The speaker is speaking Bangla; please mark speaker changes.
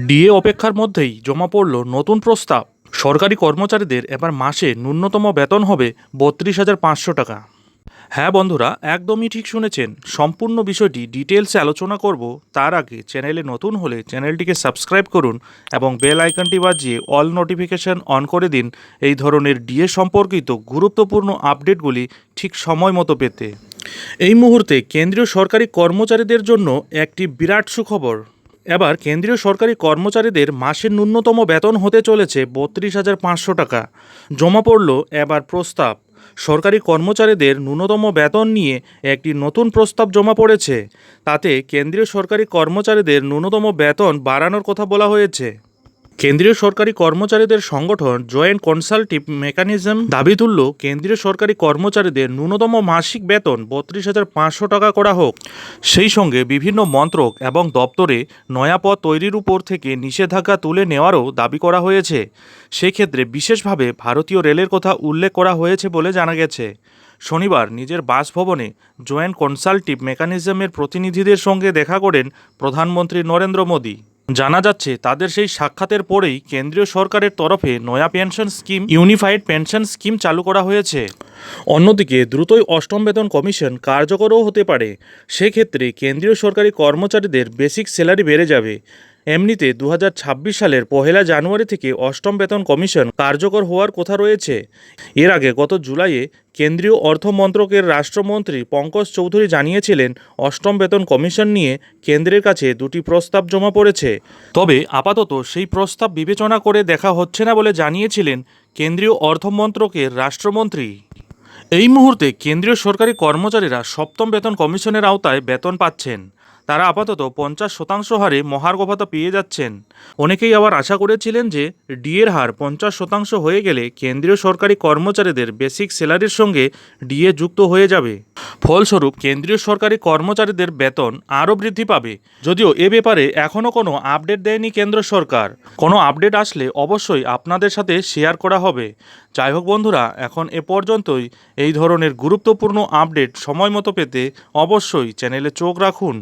Speaker 1: ডিএ অপেক্ষার মধ্যেই জমা পড়ল নতুন প্রস্তাব। সরকারি কর্মচারীদের এবার মাসে ন্যূনতম বেতন হবে বত্রিশ হাজার পাঁচশো টাকা। হ্যাঁ বন্ধুরা, একদমই ঠিক শুনেছেন। সম্পূর্ণ বিষয়টি ডিটেলসে আলোচনা করব। তার আগে চ্যানেলে নতুন হলে চ্যানেলটিকে সাবস্ক্রাইব করুন এবং বেল আইকনটি বাজিয়ে অল নোটিফিকেশন অন করে দিন এই ধরনের ডিএ সম্পর্কিত গুরুত্বপূর্ণ আপডেটগুলি ঠিক সময় মতো পেতে। এই মুহূর্তে কেন্দ্রীয় সরকারি কর্মচারীদের জন্য একটি বিরাট সুখবর। এবার কেন্দ্রীয় সরকারি কর্মচারীদের মাসের ন্যূনতম বেতন হতে চলেছে বত্রিশ হাজার পাঁচশো টাকা। জমা পড়ল এবার প্রস্তাব। সরকারি কর্মচারীদের ন্যূনতম বেতন নিয়ে একটি নতুন প্রস্তাব জমা পড়েছে। তাতে কেন্দ্রীয় সরকারি কর্মচারীদের ন্যূনতম বেতন বাড়ানোর কথা বলা হয়েছে। কেন্দ্রীয় সরকারি কর্মচারীদের সংগঠন জয়েন্ট কনসালটিভ মেকানিজম দাবি তুলল, কেন্দ্রীয় সরকারি কর্মচারীদের ন্যূনতম মাসিক বেতন বত্রিশ হাজার পাঁচশো টাকা করা হোক। সেই সঙ্গে বিভিন্ন মন্ত্রক এবং দপ্তরে নয়া পদ তৈরির উপর থেকে নিষেধাজ্ঞা তুলে নেওয়ারও দাবি করা হয়েছে। সেক্ষেত্রে বিশেষভাবে ভারতীয় রেলের কথা উল্লেখ করা হয়েছে বলে জানা গেছে। শনিবার নিজের বাসভবনে জয়েন্ট কনসালটিভ মেকানিজমের প্রতিনিধিদের সঙ্গে দেখা করেন প্রধানমন্ত্রী নরেন্দ্র মোদী। জানা যাচ্ছে, তাদের সেই সাক্ষাতের পরেই কেন্দ্রীয় সরকারের তরফে নয়া pension scheme, unified pension scheme চালু করা হয়েছে। অন্যদিকে, দ্রুতই অষ্টম বেতন কমিশন কার্যকরও হতে পারে। সেক্ষেত্রে কেন্দ্রীয় সরকারি কর্মচারীদের বেসিক স্যালারি বেড়ে যাবে। এমনিতে দু হাজার ছাব্বিশ সালের পহেলা জানুয়ারি থেকে অষ্টম বেতন কমিশন কার্যকর হওয়ার কথা রয়েছে। এর আগে গত জুলাইয়ে কেন্দ্রীয় অর্থ মন্ত্রকের রাষ্ট্রমন্ত্রী পঙ্কজ চৌধুরী জানিয়েছিলেন, অষ্টম বেতন কমিশন নিয়ে কেন্দ্রের কাছে দুটি প্রস্তাব জমা পড়েছে। তবে আপাতত সেই প্রস্তাব বিবেচনা করে দেখা হচ্ছে না বলে জানিয়েছিলেন কেন্দ্রীয় অর্থ মন্ত্রকের রাষ্ট্রমন্ত্রী। এই মুহূর্তে কেন্দ্রীয় সরকারি কর্মচারীরা সপ্তম বেতন কমিশনের আওতায় বেতন পাচ্ছেন। তারা আপাতত পঞ্চাশ শতাংশ হারে মহার্ঘ ভাতা পেয়ে যাচ্ছেন। অনেকেই আবার আশা করেছিলেন যে ডিএর হার পঞ্চাশ শতাংশ হয়ে গেলে কেন্দ্রীয় সরকারি কর্মচারীদের বেসিক স্যালারির সঙ্গে ডিএ যুক্ত হয়ে যাবে। ফলস্বরূপ, কেন্দ্রীয় সরকারি কর্মচারীদের বেতন আরও বৃদ্ধি পাবে। যদিও এ ব্যাপারে এখনও কোনো আপডেট দেয়নি কেন্দ্র সরকার। কোনো আপডেট আসলে অবশ্যই আপনাদের সাথে শেয়ার করা হবে। যাই হোক বন্ধুরা, এখন এ পর্যন্তই। এই ধরনের গুরুত্বপূর্ণ আপডেট সময় মতো পেতে অবশ্যই চ্যানেলে চোখ রাখুন।